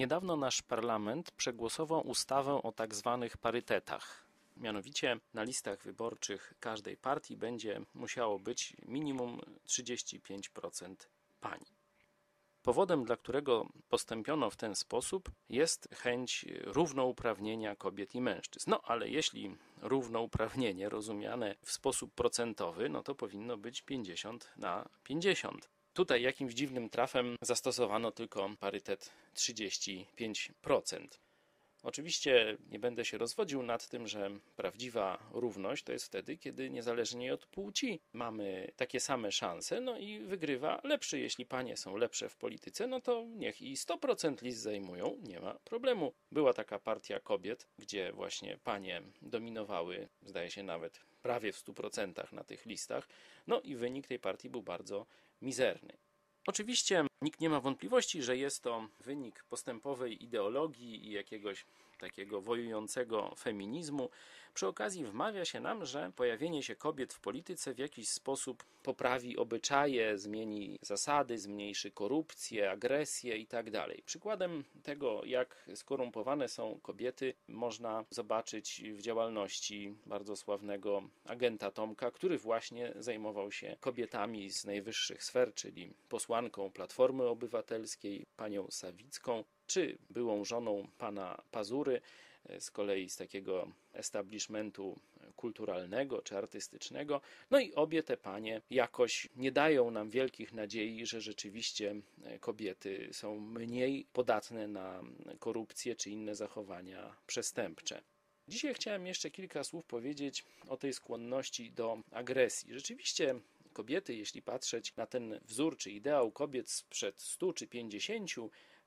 Niedawno nasz parlament przegłosował ustawę o tak zwanych parytetach. Mianowicie na listach wyborczych każdej partii będzie musiało być minimum 35% pań. Powodem, dla którego postąpiono w ten sposób, jest chęć równouprawnienia kobiet i mężczyzn. No ale jeśli równouprawnienie rozumiane w sposób procentowy, no to powinno być 50 na 50. Tutaj jakimś dziwnym trafem zastosowano tylko parytet 35%. Oczywiście nie będę się rozwodził nad tym, że prawdziwa równość to jest wtedy, kiedy niezależnie od płci mamy takie same szanse, no i wygrywa lepszy. Jeśli panie są lepsze w polityce, no to niech i 100% list zajmują, nie ma problemu. Była taka partia kobiet, gdzie właśnie panie dominowały, zdaje się nawet prawie w 100% na tych listach, no i wynik tej partii był bardzo mizerny. Oczywiście nikt nie ma wątpliwości, że jest to wynik postępowej ideologii i jakiegoś takiego wojującego feminizmu. Przy okazji wmawia się nam, że pojawienie się kobiet w polityce w jakiś sposób poprawi obyczaje, zmieni zasady, zmniejszy korupcję, agresję itd. Tak Przykładem tego, jak skorumpowane są kobiety, można zobaczyć w działalności bardzo sławnego agenta Tomka, który właśnie zajmował się kobietami z najwyższych sfer, czyli posłanką Platformy Obywatelskiej, panią Sawicką, czy byłą żoną pana Pazury, e, z kolei z takiego establishmentu kulturalnego czy artystycznego. No i obie te panie jakoś nie dają nam wielkich nadziei, że rzeczywiście e, kobiety są mniej podatne na korupcję czy inne zachowania przestępcze. Dzisiaj chciałem jeszcze kilka słów powiedzieć o tej skłonności do agresji. Rzeczywiście kobiety, jeśli patrzeć na ten wzór czy ideał kobiet sprzed 100 czy 50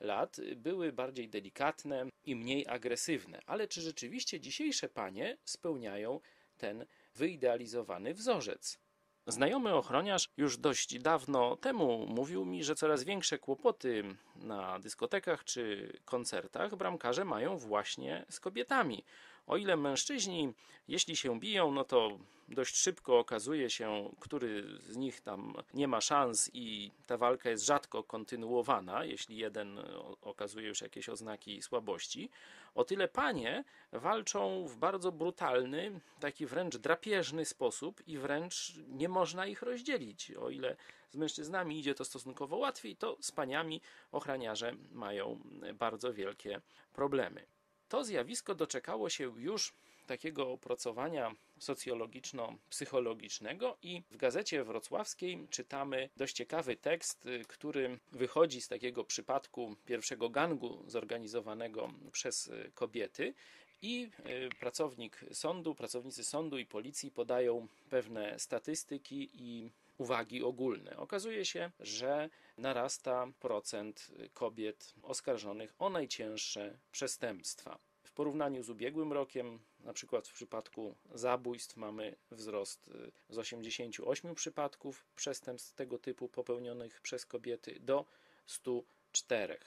lat były bardziej delikatne i mniej agresywne. Ale czy rzeczywiście dzisiejsze panie spełniają ten wyidealizowany wzorzec? Znajomy ochroniarz już dość dawno temu mówił mi, że coraz większe kłopoty na dyskotekach czy koncertach bramkarze mają właśnie z kobietami. O ile mężczyźni, jeśli się biją, no to dość szybko okazuje się, który z nich tam nie ma szans i ta walka jest rzadko kontynuowana, jeśli jeden okazuje już jakieś oznaki słabości. O tyle panie walczą w bardzo brutalny, taki wręcz drapieżny sposób i wręcz nie można ich rozdzielić. O ile z mężczyznami idzie to stosunkowo łatwiej, to z paniami ochraniarze mają bardzo wielkie problemy. To zjawisko doczekało się już takiego opracowania socjologiczno-psychologicznego i w gazecie wrocławskiej czytamy dość ciekawy tekst, y, który wychodzi z takiego przypadku pierwszego gangu zorganizowanego przez y, kobiety i y, pracownik sądu, pracownicy sądu i policji podają pewne statystyki i uwagi ogólne. Okazuje się, że narasta procent kobiet oskarżonych o najcięższe przestępstwa. W porównaniu z ubiegłym rokiem, na przykład w przypadku zabójstw, mamy wzrost y, z 88 przypadków przestępstw tego typu popełnionych przez kobiety do 104.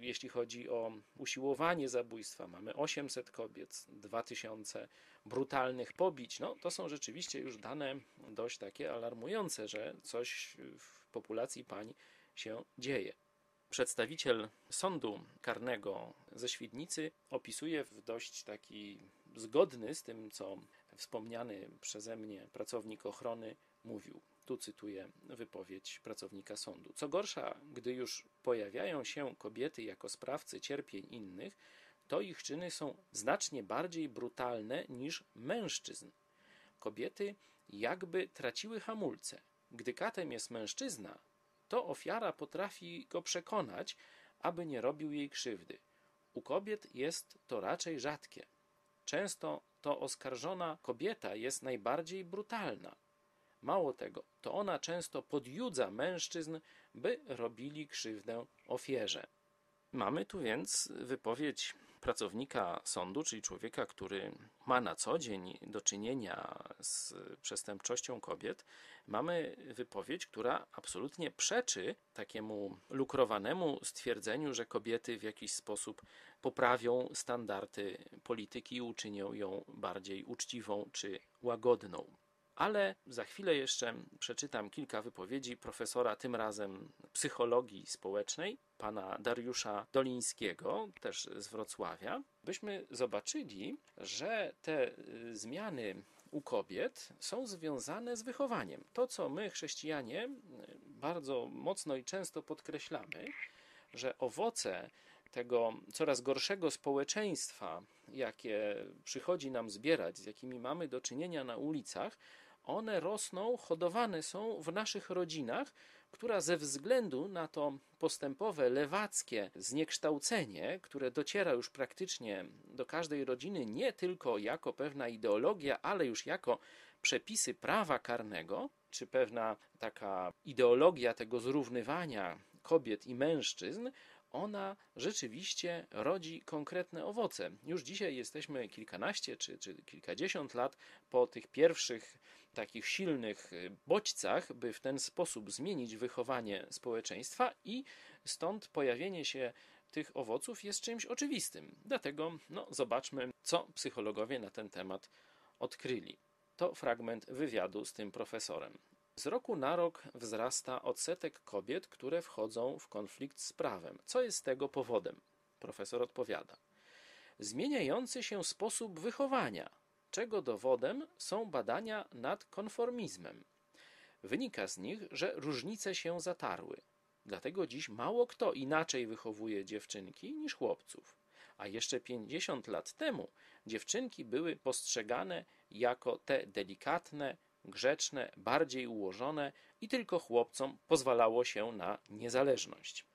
Jeśli chodzi o usiłowanie zabójstwa, mamy 800 kobiet, 2000 brutalnych pobić. No, to są rzeczywiście już dane dość takie alarmujące, że coś w populacji pań się dzieje. Przedstawiciel sądu karnego ze Świdnicy opisuje w dość taki zgodny z tym, co wspomniany przeze mnie pracownik ochrony mówił. Tu cytuję wypowiedź pracownika sądu. Co gorsza, gdy już pojawiają się kobiety jako sprawcy cierpień innych, to ich czyny są znacznie bardziej brutalne niż mężczyzn. Kobiety jakby traciły hamulce. Gdy katem jest mężczyzna, to ofiara potrafi go przekonać, aby nie robił jej krzywdy. U kobiet jest to raczej rzadkie. Często to oskarżona kobieta jest najbardziej brutalna. Mało tego, to ona często podjudza mężczyzn, by robili krzywdę ofierze. Mamy tu więc wypowiedź pracownika sądu, czyli człowieka, który ma na co dzień do czynienia z przestępczością kobiet, mamy wypowiedź, która absolutnie przeczy takiemu lukrowanemu stwierdzeniu, że kobiety w jakiś sposób poprawią standardy polityki i uczynią ją bardziej uczciwą czy łagodną. Ale za chwilę jeszcze przeczytam kilka wypowiedzi profesora, tym razem psychologii społecznej, pana Dariusza Dolińskiego, też z Wrocławia, byśmy zobaczyli, że te y, zmiany u kobiet są związane z wychowaniem. To, co my, chrześcijanie, bardzo mocno i często podkreślamy, że owoce tego coraz gorszego społeczeństwa, jakie przychodzi nam zbierać, z jakimi mamy do czynienia na ulicach, one rosną, hodowane są w naszych rodzinach, która ze względu na to postępowe, lewackie zniekształcenie, które dociera już praktycznie do każdej rodziny, nie tylko jako pewna ideologia, ale już jako przepisy prawa karnego, czy pewna taka ideologia tego zrównywania kobiet i mężczyzn, ona rzeczywiście rodzi konkretne owoce. Już dzisiaj jesteśmy kilkanaście czy, czy kilkadziesiąt lat po tych pierwszych takich silnych bodźcach, by w ten sposób zmienić wychowanie społeczeństwa, i stąd pojawienie się tych owoców jest czymś oczywistym. Dlatego no, zobaczmy, co psychologowie na ten temat odkryli. To fragment wywiadu z tym profesorem. Z roku na rok wzrasta odsetek kobiet, które wchodzą w konflikt z prawem. Co jest tego powodem? Profesor odpowiada. Zmieniający się sposób wychowania, czego dowodem są badania nad konformizmem. Wynika z nich, że różnice się zatarły. Dlatego dziś mało kto inaczej wychowuje dziewczynki niż chłopców. A jeszcze 50 lat temu dziewczynki były postrzegane jako te delikatne, grzeczne, bardziej ułożone i tylko chłopcom pozwalało się na niezależność.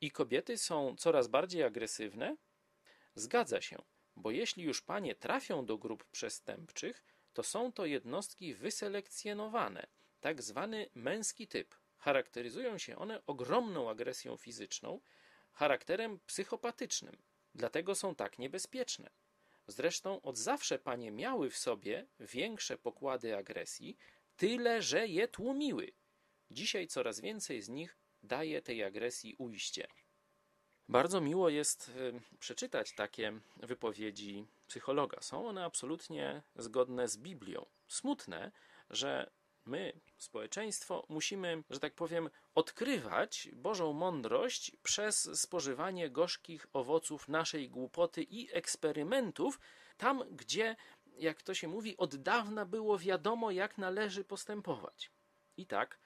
I kobiety są coraz bardziej agresywne? Zgadza się, bo jeśli już panie trafią do grup przestępczych, to są to jednostki wyselekcjonowane, tak zwany męski typ. Charakteryzują się one ogromną agresją fizyczną, charakterem psychopatycznym, dlatego są tak niebezpieczne. Zresztą od zawsze panie miały w sobie większe pokłady agresji, tyle że je tłumiły. Dzisiaj coraz więcej z nich daje tej agresji ujście. Bardzo miło jest y, przeczytać takie wypowiedzi psychologa. Są one absolutnie zgodne z Biblią. Smutne, że my, społeczeństwo, musimy, że tak powiem, odkrywać Bożą mądrość przez spożywanie gorzkich owoców naszej głupoty i eksperymentów, tam gdzie, jak to się mówi, od dawna było wiadomo, jak należy postępować. I tak,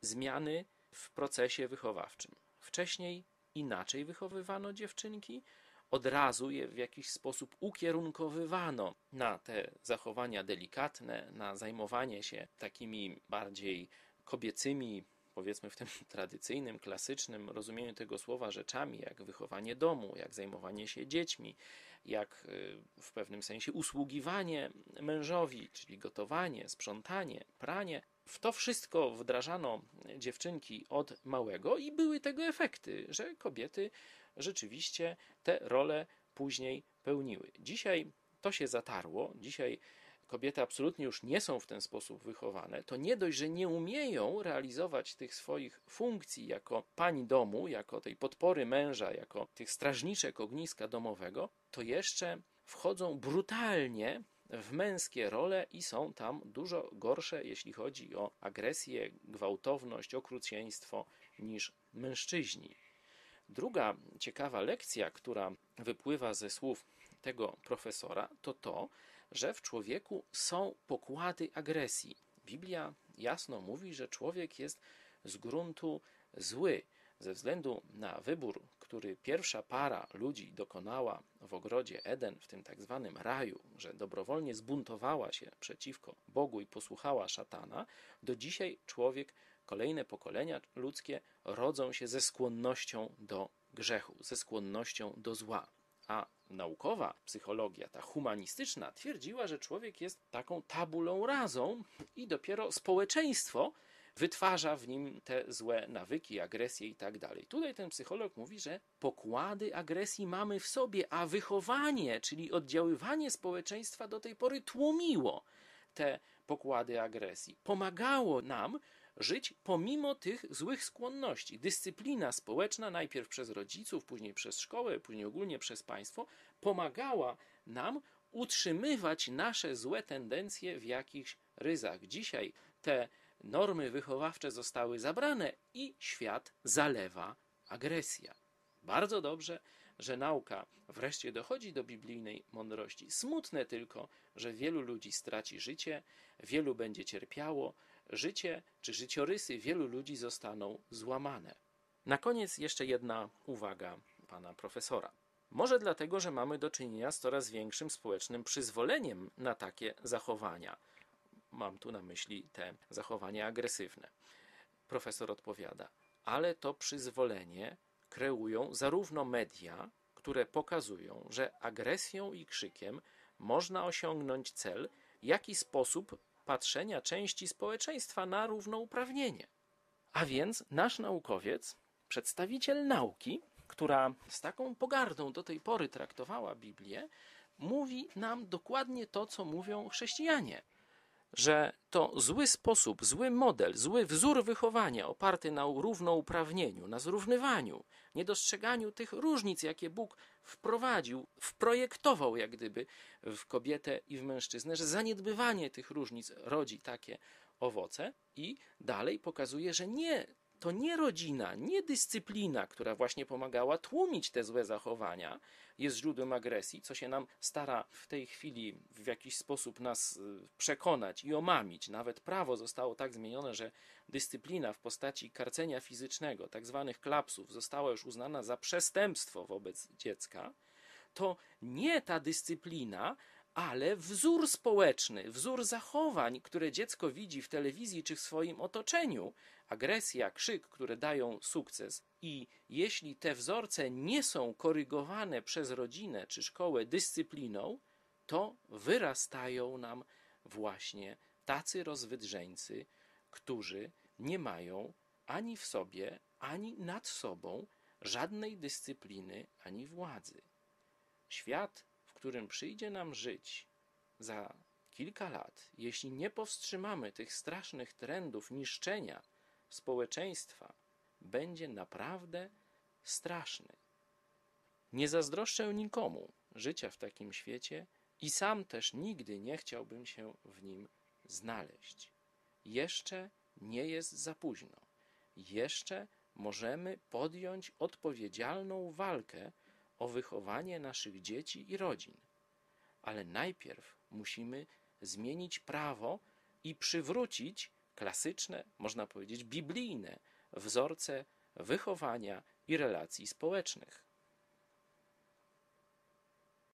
zmiany w procesie wychowawczym. Wcześniej inaczej wychowywano dziewczynki, od razu je w jakiś sposób ukierunkowywano na te zachowania delikatne, na zajmowanie się takimi bardziej kobiecymi, powiedzmy w tym tradycyjnym, klasycznym rozumieniu tego słowa rzeczami, jak wychowanie domu, jak zajmowanie się dziećmi, jak y, w pewnym sensie usługiwanie mężowi, czyli gotowanie, sprzątanie, pranie. W to wszystko wdrażano dziewczynki od małego i były tego efekty, że kobiety rzeczywiście te role później pełniły. Dzisiaj to się zatarło, dzisiaj kobiety absolutnie już nie są w ten sposób wychowane, to nie dość, że nie umieją realizować tych swoich funkcji jako pani domu, jako tej podpory męża, jako tych strażniczek ogniska domowego, to jeszcze wchodzą brutalnie w męskie role i są tam dużo gorsze, jeśli chodzi o agresję, gwałtowność, okrucieństwo niż mężczyźni. Druga ciekawa lekcja, która wypływa ze słów tego profesora, to to, że w człowieku są pokłady agresji. Biblia jasno mówi, że człowiek jest z gruntu zły ze względu na wybór, który pierwsza para ludzi dokonała w ogrodzie Eden, w tym tak zwanym raju, że dobrowolnie zbuntowała się przeciwko Bogu i posłuchała szatana, do dzisiaj człowiek kolejne pokolenia ludzkie rodzą się ze skłonnością do grzechu, ze skłonnością do zła. A naukowa psychologia, ta humanistyczna, twierdziła, że człowiek jest taką tabulą razą i dopiero społeczeństwo wytwarza w nim te złe nawyki, agresję i tak dalej. Tutaj ten psycholog mówi, że pokłady agresji mamy w sobie, a wychowanie, czyli oddziaływanie społeczeństwa do tej pory tłumiło te pokłady agresji. Pomagało nam żyć pomimo tych złych skłonności. Dyscyplina społeczna, najpierw przez rodziców, później przez szkołę, później ogólnie przez państwo, pomagała nam utrzymywać nasze złe tendencje w jakichś ryzach. Dzisiaj te normy wychowawcze zostały zabrane i świat zalewa agresja. Bardzo dobrze, że nauka wreszcie dochodzi do biblijnej mądrości. Smutne tylko, że wielu ludzi straci życie, wielu będzie cierpiało, życie czy życiorysy wielu ludzi zostaną złamane. Na koniec jeszcze jedna uwaga pana profesora. Może dlatego, że mamy do czynienia z coraz większym społecznym przyzwoleniem na takie zachowania. Mam tu na myśli te zachowania agresywne. Profesor odpowiada, ale to przyzwolenie kreują zarówno media, które pokazują, że agresją i krzykiem można osiągnąć cel, jak i sposób patrzenia części społeczeństwa na równouprawnienie. A więc nasz naukowiec, przedstawiciel nauki, która z taką pogardą do tej pory traktowała Biblię, mówi nam dokładnie to, co mówią chrześcijanie. Że to zły sposób, zły model, zły wzór wychowania oparty na równouprawnieniu, na zrównywaniu, niedostrzeganiu tych różnic, jakie Bóg wprowadził, wprojektował jak gdyby w kobietę i w mężczyznę, że zaniedbywanie tych różnic rodzi takie owoce i dalej pokazuje, że nie to nie rodzina, nie dyscyplina, która właśnie pomagała tłumić te złe zachowania, jest źródłem agresji, co się nam stara w tej chwili w jakiś sposób nas y, przekonać i omamić. Nawet prawo zostało tak zmienione, że dyscyplina w postaci karcenia fizycznego, tak zwanych klapsów, została już uznana za przestępstwo wobec dziecka. To nie ta dyscyplina, ale wzór społeczny, wzór zachowań, które dziecko widzi w telewizji czy w swoim otoczeniu, agresja, krzyk, które dają sukces. I jeśli te wzorce nie są korygowane przez rodzinę czy szkołę dyscypliną, to wyrastają nam właśnie tacy rozwydrzeńcy, którzy nie mają ani w sobie, ani nad sobą żadnej dyscypliny, ani władzy. Świat, którym przyjdzie nam żyć za kilka lat, jeśli nie powstrzymamy tych strasznych trendów niszczenia, społeczeństwa będzie naprawdę straszny. Nie zazdroszczę nikomu życia w takim świecie i sam też nigdy nie chciałbym się w nim znaleźć. Jeszcze nie jest za późno. Jeszcze możemy podjąć odpowiedzialną walkę o wychowanie naszych dzieci i rodzin. Ale najpierw musimy zmienić prawo i przywrócić klasyczne, można powiedzieć biblijne wzorce wychowania i relacji społecznych.